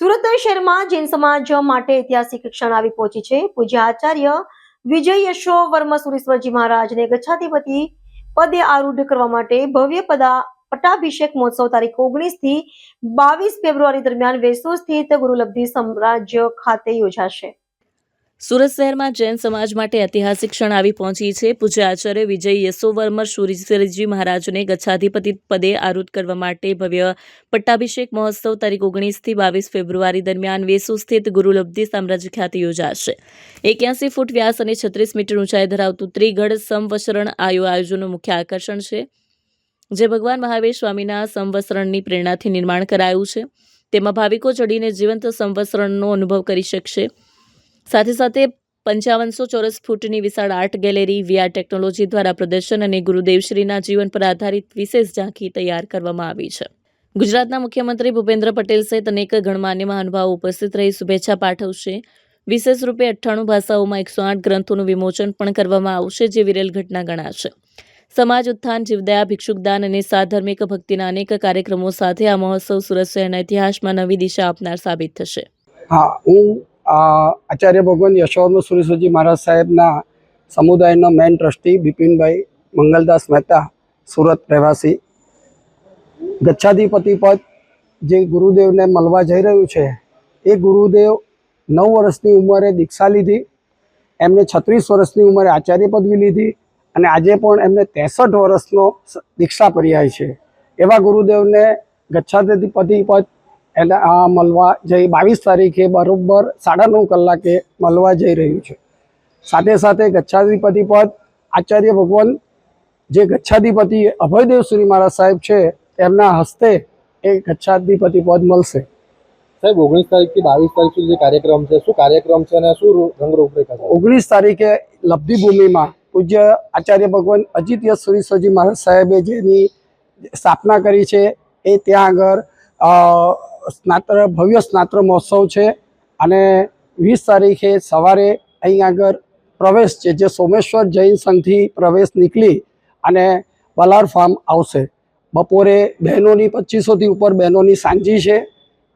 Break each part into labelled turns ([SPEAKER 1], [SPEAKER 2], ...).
[SPEAKER 1] સુરત શહેરમાં જૈન સમાજ માટે ઐતિહાસિક ક્ષણ આવી પહોંચી છે. પૂજ્ય આચાર્ય વિજય યશો વર્મા સુરેશ્વરજી મહારાજને ગચ્છાધિપતિ પદે આરૂઢ કરવા માટે ભવ્ય પદા પટ્ટાભિષેક મહોત્સવ તારીખ ઓગણીસથી બાવીસ ફેબ્રુઆરી દરમિયાન વેસુ સ્થિત ગુરુલબ્ધિ સામ્રાજ્ય ખાતે યોજાશે.
[SPEAKER 2] સુરત શહેરમાં જૈન સમાજ માટે ઐતિહાસિક ક્ષણ આવી પહોંચી છે. પૂજ્ય આચાર્ય વિજય યશોવર્મર સુરીશ્વરજી મહારાજને ગચ્છાધિપતિ પદે આરૂઢ કરવા માટે ભવ્ય પટ્ટાભિષેક મહોત્સવ તારીખ ઓગણીસથી બાવીસ ફેબ્રુઆરી દરમિયાન વેસુ સ્થિત ગુરુલબ્ધિ સામ્રાજ્ય ખાતે યોજાશે. એક્યાસી ફૂટ વ્યાસ અને છત્રીસ મીટર ઊંચાઈ ધરાવતું ત્રિગઢ સંવસરણ આયુ આયોજનનું મુખ્ય આકર્ષણ છે. જે ભગવાન મહાવીર સ્વામીના સંવસરણની પ્રેરણાથી નિર્માણ કરાયું છે. તેમાં ભાવિકો ચડીને જીવંત સંવસરણનો અનુભવ કરી શકશે. સાથે સાથે પંચાવનસો ચોરસ ફૂટની વિશાળ આર્ટ ગેલેરી વીઆર ટેકનોલોજી દ્વારા પ્રદર્શન અને ગુરુદેવશ્રીના જીવન પર આધારિત વિશેષ ઝાંખી તૈયાર કરવામાં આવી છે. ગુજરાતના મુખ્યમંત્રી ભૂપેન્દ્ર પટેલ સહિત અનેક ગણમાન્ય મહાનુભાવો ઉપસ્થિત રહી શુભેચ્છા પાઠવશે. વિશેષ રૂપે અઠ્ઠાણું ભાષાઓમાં એકસો આઠ ગ્રંથોનું વિમોચન પણ કરવામાં આવશે જે વિરેલ ઘટના ગણાશે. સમાજ ઉત્થાન, જીવદયા ભિક્ષુકદાન અને સાધર્મિક ભક્તિના અનેક કાર્યક્રમો સાથે આ મહોત્સવ સુરત શહેરના ઇતિહાસમાં નવી દિશા આપનાર સાબિત થશે.
[SPEAKER 3] હા, હું આચાર્ય ભગવાન યશોવર્મ સુરેશ્વરજી મહારાજ સાહેબના સમુદાયનો મેન ટ્રસ્ટી બિપિનભાઈ મંગલદાસ મહેતા સુરત રહેવાસી. ગચ્છાધિપતિ પદ જે ગુરુદેવને મળવા જઈ રહ્યું છે, એ ગુરુદેવ નવ વર્ષની ઉંમરે દીક્ષા લીધી, એમને છત્રીસ વર્ષની ઉંમરે આચાર્ય પદવી લીધી અને આજે પણ એમને ત્રેસઠ વર્ષનો દીક્ષા પર્યાય છે. એવા ગુરુદેવને ગચ્છાધિપતિ પદ એને આ મળવા જઈ બાવીસ તારીખે બરોબર સાડા નવ કલાકે મળવા જઈ રહ્યું છે. સાથે સાથે ગચ્છાધિપતિ પદ આચાર્ય ભગવાન જે ગચ્છાધિપતિ અભયદેવ શ્રી મહારાજ સાહેબ છે એમના હસ્તે એ ગચ્છાધિપતિ પદ મળશે.
[SPEAKER 4] સાહેબ ઓગણીસ તારીખથી બાવીસ તારીખ સુધી જે કાર્યક્રમ છે શું કાર્યક્રમ છે અને શું રંગરૂપરેખા રંગ રૂપરેખા છે?
[SPEAKER 3] ઓગણીસ તારીખે લબ્ધિભૂમિમાં પૂજ્ય આચાર્ય ભગવાન અજિત્ય સુરીશ્વરજી મહારાજ સાહેબે જેની સ્થાપના કરી છે એ ત્યાં આગળ સ્નાત્ર, ભવ્ય સ્નાત્ર મહોત્સવ છે અને વીસ તારીખે સવારે અહીં આગળ પ્રવેશ છે, જે સોમેશ્વર જૈન સંઘથી પ્રવેશ નીકળી અને બલાર ફાર્મ આવશે. બપોરે બહેનોની પચીસોથી ઉપર બહેનોની સાંજી છે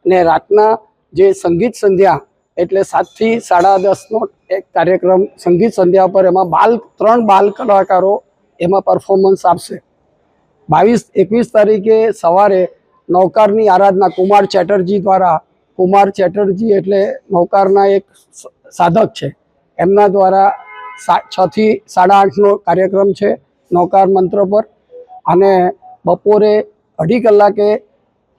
[SPEAKER 3] અને રાતના જે સંગીત સંધ્યા એટલે સાતથી સાડા દસનો એક કાર્યક્રમ સંગીત સંધ્યા પર એમાં બાલ, ત્રણ બાલ કલાકારો એમાં પરફોર્મન્સ આપશે. બાવીસ, એકવીસ તારીખે સવારે નૌકારની આરાધના કુમાર ચેટર્જી દ્વારા. કુમાર ચેટર્જી એટલે નૌકારના એક સાધક છે. એમના દ્વારા સા છથી સાડા આઠનો કાર્યક્રમ છે નૌકાર મંત્ર પર. અને બપોરે અઢી કલાકે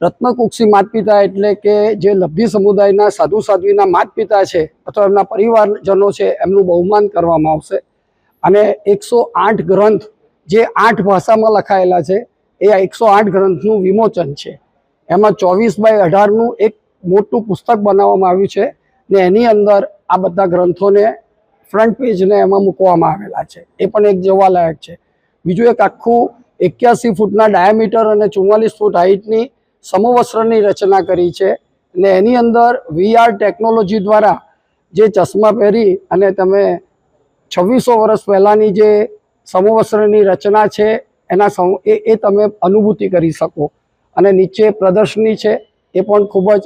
[SPEAKER 3] રત્નકુક્ષી માતપિતા એટલે કે જે લબ્ધી સમુદાયના સાધુ સાધ્વીના માત પિતા છે અથવા એમના પરિવારજનો છે એમનું બહુમાન કરવામાં આવશે. અને એકસો આઠ ગ્રંથ જે આઠ ભાષામાં લખાયેલા છે એ એકસો આઠ ગ્રંથનું વિમોચન છે. એમાં ચોવીસ બાય અઢારનું એક મોટું પુસ્તક બનાવવામાં આવ્યું છે ને એની અંદર આ બધા ગ્રંથોને ફ્રન્ટ પેજને એમાં મૂકવામાં આવેલા છે. એ પણ એક જોવાલાયક છે. બીજું એક આખું એક્યાસી ફૂટના ડાયામીટર અને ચુમ્માલીસ ફૂટ હાઇટની સમવસ્ત્રની રચના કરી છે ને એની અંદર વીઆર ટેકનોલોજી દ્વારા જે ચશ્મા પહેરી અને તમે છવ્વીસો વર્ષ પહેલાંની જે સમવસ્ત્રની રચના છે એના સૌ એ એ તમે અનુભૂતિ કરી શકો. અને નીચે પ્રદર્શની છે એ પણ ખૂબ જ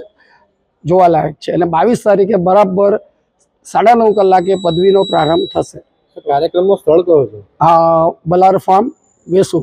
[SPEAKER 3] જોવાલાયક છે. અને બાવીસ તારીખે બરાબર સાડા નવ કલાકે પદવીનો પ્રારંભ થશે.
[SPEAKER 4] કાર્યક્રમનો સ્થળ કયો છે?
[SPEAKER 3] બલાર ફાર્મ વેસુ.